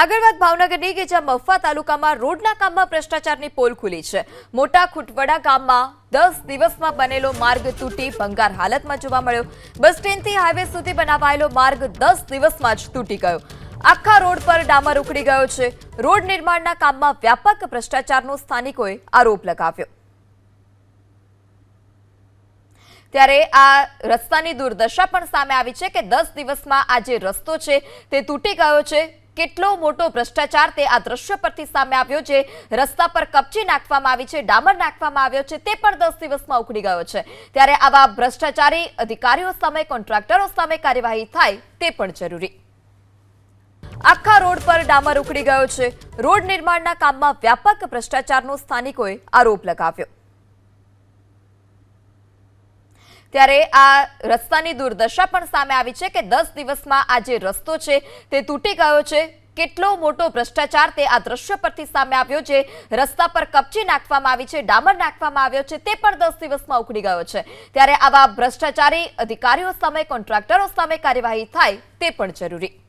આગળ વાત ભાવનગરની કે જ્યાં મફા તાલુકામાં રોડના કામમાં ભ્રષ્ટાચારની પોલ ખુલી છે. મોટા ખુટવડા ગામમાં દસ દિવસમાં બનેલો માર્ગ તૂટી ભંગાર હાલતમાં જોવા મળ્યો. બસ સ્ટેન્ડથી હાઈવે સુધી બનાવાયેલો માર્ગ દસ દિવસમાં જ તૂટી ગયો. આખા રોડ પર ડામર ઉખડી ગયો છે. રોડ નિર્માણના કામમાં વ્યાપક ભ્રષ્ટાચારનો સ્થાનિકોએ આરોપ લગાવ્યો. ત્યારે આ રસ્તાની દુર્દશા પણ સામે આવી છે કે દસ દિવસમાં આ જે રસ્તો છે તે તૂટી ગયો છે. કેટલો મોટો ભ્રષ્ટાચાર તે આ દ્રશ્ય પરથી સામે આવ્યો છે રસ્તા પર કપચી નાખવામાં આવી છે, ડામર નાખવામાં આવ્યો છે, તે પણ દસ દિવસમાં ઉખડી ગયો છે. ત્યારે આવા ભ્રષ્ટાચારી અધિકારીઓ સામે, કોન્ટ્રાક્ટરો સામે કાર્યવાહી થાય તે પણ જરૂરી. આખા રોડ પર ડામર ઉખડી ગયો છે. રોડ નિર્માણના કામમાં વ્યાપક ભ્રષ્ટાચારનો સ્થાનિકોએ આરોપ લગાવ્યો. ત્યારે આ રસ્તાની દુર્દશા પણ સામે આવી છે કે દસ દિવસમાં આ જે રસ્તો છે તે તૂટી ગયો છે. કેટલો મોટો ભ્રષ્ટાચાર તે આ દ્રશ્ય પરથી સામે આવ્યો છે રસ્તા પર કપચી નાખવામાં આવી છે, ડામર નાખવામાં આવ્યો છે, તે પણ દસ દિવસમાં ઉખડી ગયો છે. ત્યારે આવા ભ્રષ્ટાચારી અધિકારીઓ સામે, કોન્ટ્રાક્ટરો સામે કાર્યવાહી થાય તે પણ જરૂરી.